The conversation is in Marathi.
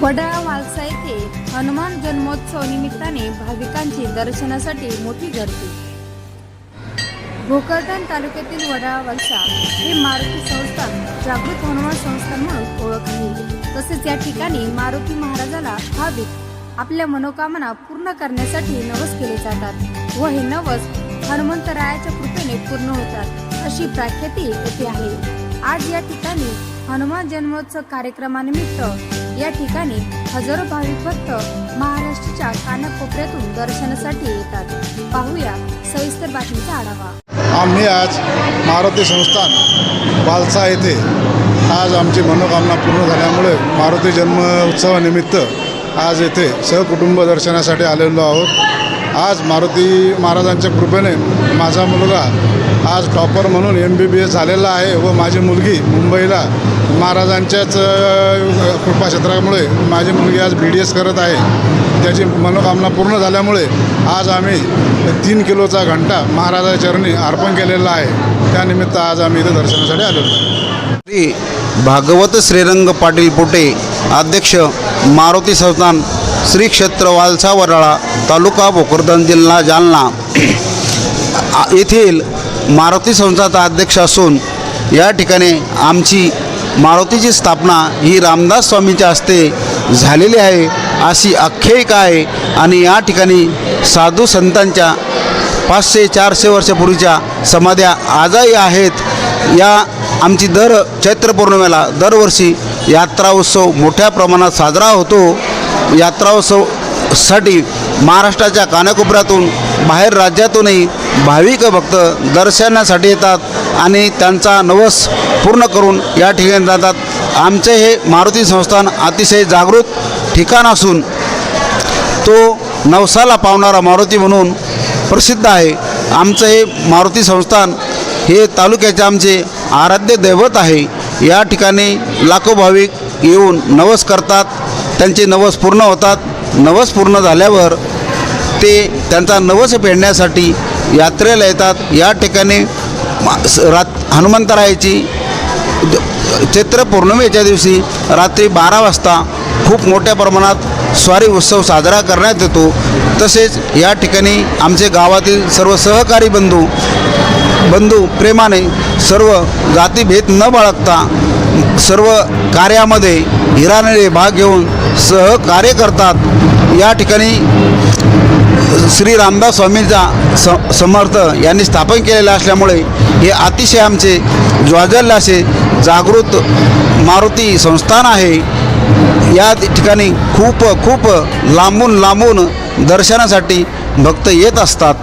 वडाळा वालसा येथे हनुमान जन्मोत्सव निमित्ताने भाविकांची दर्शनासाठी मोठी गर्दी. भोकरदन तालुक्यातील वडाळा वलसा हे मारुती संस्थान जागृत हनुमान संस्थान म्हणून ओळख आहे. तसेच या ठिकाणी मारुती महाराजाला भाविक आपल्या मनोकामना पूर्ण करण्यासाठी नवस केले जातात व हे नवस हनुमंतरायाच्या कृपेने पूर्ण होतात अशी प्राख्याती येथे आहे. आज या ठिकाणी हनुमान जन्मोत्सव कार्यक्रमानिमित्त या ठिकाणी हजारो भाविक भक्त महाराष्ट्राच्या कानाकोपऱ्यातून दर्शनासाठी येतात. पाहूया सविस्तर बातमीचा आढावा. आम्ही आज मारुती संस्थान बालसा येथे आज आमची मनोकामना पूर्ण झाल्यामुळे मारुती जन्म उत्सवानिमित्त आज येथे सहकुटुंब दर्शनासाठी आलेलो आहोत. आज मारुती महाराजांच्या कृपेने माझा मुलगा आज टॉपर म्हणून एम बी बी एस झालेला आहे व माझी मुलगी मुंबईला महाराजांच्याच कृपाक्षेत्रामुळे माझी मुलगी आज बी डी एस करत आहे. त्याची मनोकामना पूर्ण झाल्यामुळे आज आम्ही तीन किलोचा घंटा महाराजाच्या चरणी अर्पण केलेला आहे. त्यानिमित्त आज आम्ही इथं दर्शनासाठी आलेलो श्री भागवत श्रीरंग पाटील पोटे अध्यक्ष मारुती संस्थान श्री क्षेत्र वालसा वराळा तालुका भोकरदन जिल्हा जालना. येथील मारुती संस्थाचा अध्यक्ष असून या ठिकाणी आमची मारुतीची स्थापना ही रामदास स्वामींच्या हस्ते झालेली आहे अशी आख्यायिका आहे. आणि या ठिकाणी साधू संतांच्या पाचशे चारशे वर्षापूर्वीच्या समाध्या आजही आहेत. या आमची दर चैत्र पौर्णिमेला दरवर्षी यात्रा उत्सव मोठ्या प्रमाणात साजरा होतो. यात्रा उत्सवसाठी महाराष्ट्राच्या कानाकोपऱ्यातून बाहेर राज्यातूनही भाविक भक्त दर्शनासाठी येतात आणि त्यांचा नवस पूर्ण करून या ठिकाणी जातात. आमचे हे मारुती संस्थान अतिशय जागृत ठिकाण असून तो नवसाला पावणारा मारुती म्हणून प्रसिद्ध आहे. आमचं हे मारुती संस्थान हे तालुक्याचे आमचे आराध्य दैवत आहे. या ठिकाणी लाखो भाविक येऊन नवस करतात. त्यांचे नवस पूर्ण होतात. नवस पूर्ण झाल्यावर ते त्यांचा नवस फेडण्यासाठी यात्रेला येतात. या ठिकाणी स- रात हनुमंतरायाची द- चैत्र पौर्णिमेच्या दिवशी रात्री बारा वाजता खूप मोठ्या प्रमाणात स्वारी उत्सव साजरा करण्यात येतो. तसेच या ठिकाणी आमचे गावातील सर्व सहकारी बंधू बंधू प्रेमाने सर्व जातीभेद न बाळगता सर्व कार्यामध्ये हिरानळे भाग घेऊन सहकार्य करतात. या ठिकाणी श्री रामदास स्वामींचा स समर्थ यांनी स्थापन केलेलं असल्यामुळे हे अतिशय आमचे ज्वाजल्य असे जागृत मारुती संस्थान आहे. या ठिकाणी खूप खूप लांबून लांबून दर्शनासाठी भक्त येत असतात.